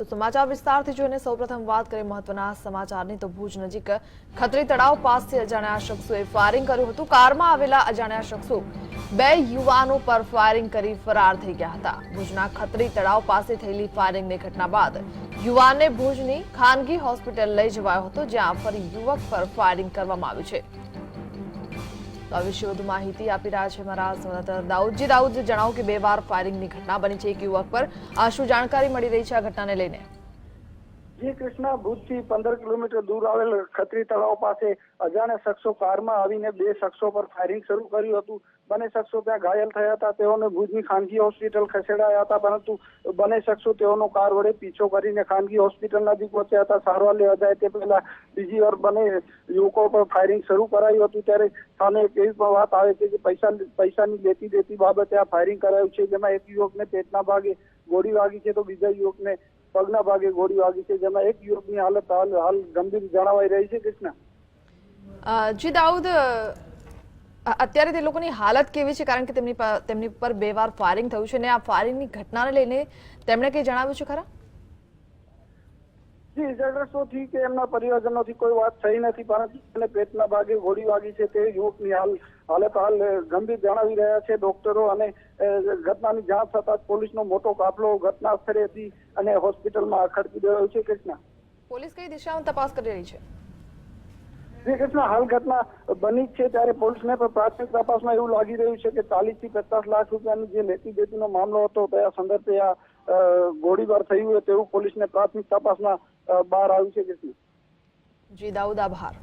તો સમાચાર વિસ્તારથી જોઈને સૌપ્રથમ વાત કરીએ મહત્વના સમાચારની. તો ભુજ નજીક ખત્રી તળાવ પાસથી અજાણ્યા શખ્સોએ ફાયરિંગ કર્યું હતું. કારમાં આવેલા અજાણ્યા શખ્સો બે યુવાનો પર ફાયરિંગ કરી ફરાર થઈ ગયા હતા. ભુજના ખત્રી તળાવ પાસે થયેલી ફાયરિંગની ઘટના બાદ યુવાનને ભુજની ખાનગી હોસ્પિટલ લઈ જવાયો હતો, જ્યાં ફરી યુવક પર ફાયરિંગ કરવામાં આવ્યું છે. તો આ વિશે વધુ માહિતી આપી રહ્યા છે મારા સંવાદદાતા દાઉદજી. દાઉદ જણાવો કે બે વાર ફાયરિંગની ઘટના બની છે એક યુવક પર. આ શું જાણકારી મળી રહી છે આ ઘટનાને લઈને? જી કૃષ્ણ ભુજથી પંદર કિલોમીટર દૂર આવેલ ખત્રી તળાવ પાસે અજાણ્યા શખ્સો કારમાં આવીને બે શખ્સો પર ફાયરિંગ શરૂ કર્યું હતું. બંને શખ્સો ત્યાં ઘાયલ થયા હતા. તેઓને ભુજની ખાનગી હોસ્પિટલ ખસેડાયા હતા, પરંતુ બંને શખ્સો તેઓનો કાર વડે પીછો કરીને ખાનગી હોસ્પિટલ નજીક પહોંચ્યા હતા. સારવાર લેવા જાય તે પહેલા બીજી વાર બંને યુવકો પર ફાયરિંગ શરૂ કરાયું હતું. ત્યારે સામે એવી પણ વાત આવે છે કે પૈસા, પૈસાની લેતી દેતી બાબતે આ ફાયરિંગ કરાયું છે, જેમાં એક યુવકને પેટના ભાગે ગોળી વાગી છે તો બીજા યુવકને પગના ભાગે ગોળી વાગી છે, જેમાં એક યુવકની હાલત હાલ હાલ ગંભીર જણાવાઈ રહી છે, કૃષ્ણા. જી દાઉદ અત્યારે તે લોકોની હાલત કેવી છે? કારણ કે તેમની તેમની પર બે વાર ફાયરિંગ થયું છે અને આ ફાયરિંગની ઘટનાને લઈને તેમણે કંઈ જણાવ્યું છે ખરા? જી ઇજાગ્રસ્તોથી કે એમના પરિવારજનોથી કોઈ વાત થઈ નથી પરંતુ પેટના ભાગે ગોળી વાગી છે તે યુવકની હાલ હાલત હાલ ગંભીર જણાવી રહ્યા છે ડોક્ટરો અને ઘટનાની જાણ થતા જ પોલીસનો મોટો કાફલો ઘટના સ્થળેથી અને હોસ્પિટલમાં ખડકી દેવાયો છે કૃષ્ણ. પોલીસ કઈ દિશામાં તપાસ કરી રહી છે? શ્રી કૃષ્ણ હાલ ઘટના બની છે ત્યારે પોલીસને પણ પ્રાથમિક તપાસમાં એવું લાગી રહ્યું છે કે ચાલીસથી પચાસ લાખ રૂપિયાની જે લેતી દેતીનો મામલો હતો त्या સંદર્ભે આ ગોળીબાર થયું હોય તેવું પોલીસને પ્રાથમિક તપાસમાં બહાર આવ્યું છે કૃષ્ણ જી દાઉદ આભાર.